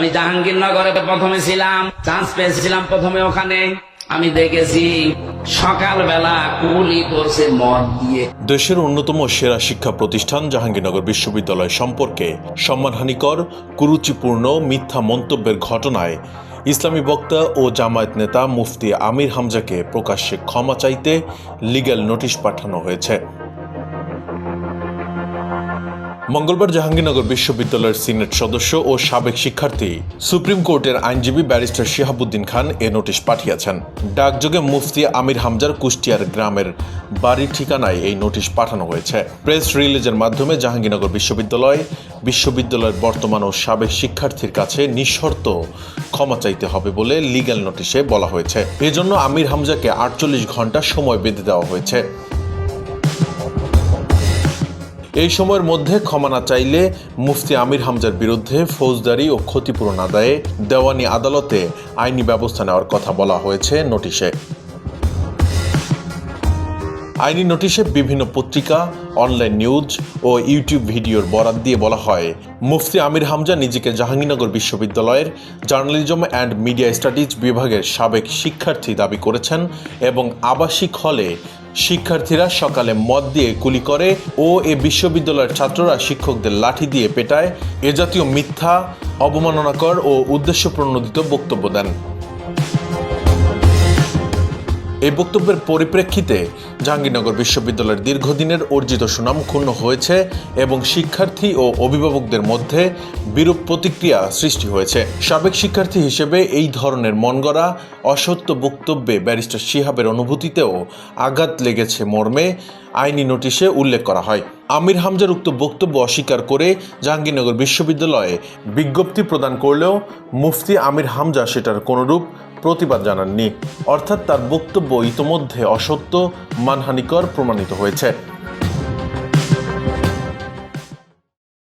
আমি জাহাঙ্গীরনগরে প্রথমে ছিলাম চান্স পেয়েছিলাম প্রথমে ওখানে। আমি দেখেছি সকালবেলা কুলি করছে মদ দিয়ে। দেশের অন্যতম সেরা শিক্ষা প্রতিষ্ঠান জাহাঙ্গীরনগর বিশ্ববিদ্যালয় সম্পর্কে সম্মানহানিকর, কুরুচিপূর্ণ, মিথ্যা মন্তব্যের ঘটনায় ইসলামী বক্তা ও জামায়াত নেতা মুফতি আমির হামজাকে প্রকাশ্যে ক্ষমা চাইতে লিগ্যাল নোটিশ পাঠানো হয়েছে। মঙ্গলবার জাহাঙ্গীরনগর বিশ্ববিদ্যালয়ের সিনেট সদস্য ও সাবেক শিক্ষার্থী সুপ্রিম কোর্টের আইনজীবী ব্যারিস্টার শিহাবুদ্দিন খান এ নোটিশ পাঠিয়েছেন। ডাকযোগে মুফতি আমির হামজার কুষ্টিয়ার গ্রামের বাড়ির ঠিকানায় এই নোটিশ পাঠানো হয়েছে। প্রেস রিলিজের মাধ্যমে জাহাঙ্গীরনগর বিশ্ববিদ্যালয়, বিশ্ববিদ্যালয়ের বর্তমান ও সাবেক শিক্ষার্থীর কাছে নিঃশর্ত ক্ষমা চাইতে হবে বলে লিগ্যাল নোটিশে বলা হয়েছে। এজন্য আমির হামজাকে আটচল্লিশ ঘণ্টা সময় বেঁধে দেওয়া হয়েছে। এই সময়ের মধ্যে ক্ষমা না চাইলে মুফতি আমির হামজার বিরুদ্ধে ফৌজদারি ও ক্ষতিপূরণ আদায়ে দেওয়ানি আদালতে আইনি ব্যবস্থা নেওয়ার কথা বলা হয়েছে নোটিশে। আইনি নোটিশে বিভিন্ন পত্রিকা, অনলাইন নিউজ ও ইউটিউব ভিডিওর বরাত দিয়ে বলা হয়, মুফতি আমির হামজা নিজেকে জাহাঙ্গীরনগর বিশ্ববিদ্যালয়ের জার্নালিজম অ্যান্ড মিডিয়া স্টাডিজ বিভাগের সাবেক শিক্ষার্থী দাবি করেছেন এবং আবাসিক হলে শিক্ষার্থীরা সকালে মদ দিয়ে কুলি করে ও এ বিশ্ববিদ্যালয়ের ছাত্ররা শিক্ষকদের লাঠি দিয়ে পেটায়। এ জাতীয় মিথ্যা, অবমাননাকর ও উদ্দেশ্য প্রণোদিত বক্তব্য দেন। এই বক্তব্যের পরিপ্রেক্ষিতে জাহাঙ্গীরনগর বিশ্ববিদ্যালয়ের দীর্ঘদিনের অর্জিত সুনাম ক্ষুণ্ণ হয়েছে এবং শিক্ষার্থী ও অভিভাবকদের মধ্যে বিরূপ প্রতিক্রিয়া সৃষ্টি হয়েছে। সাবেক শিক্ষার্থী হিসেবে এই ধরনের মনগড়া, অসত্য বক্তব্যে ব্যারিস্টার শিহাবের অনুভূতিতেও আঘাত লেগেছে মর্মে, আইনি নোটিশে উল্লেখ করা হয়। আমির হামজার উক্ত বক্তব্য অস্বীকার করে জাহাঙ্গীরনগর বিশ্ববিদ্যালয়ে বিজ্ঞপ্তি প্রদান করলেও মুফতি আমির হামজা সেটার কোনরূপ প্রতিবাদ জানাননি। অর্থাৎ তার বক্তব্য ইতোমধ্যে অসত্য মানহানিকর প্রমাণিত হয়েছে।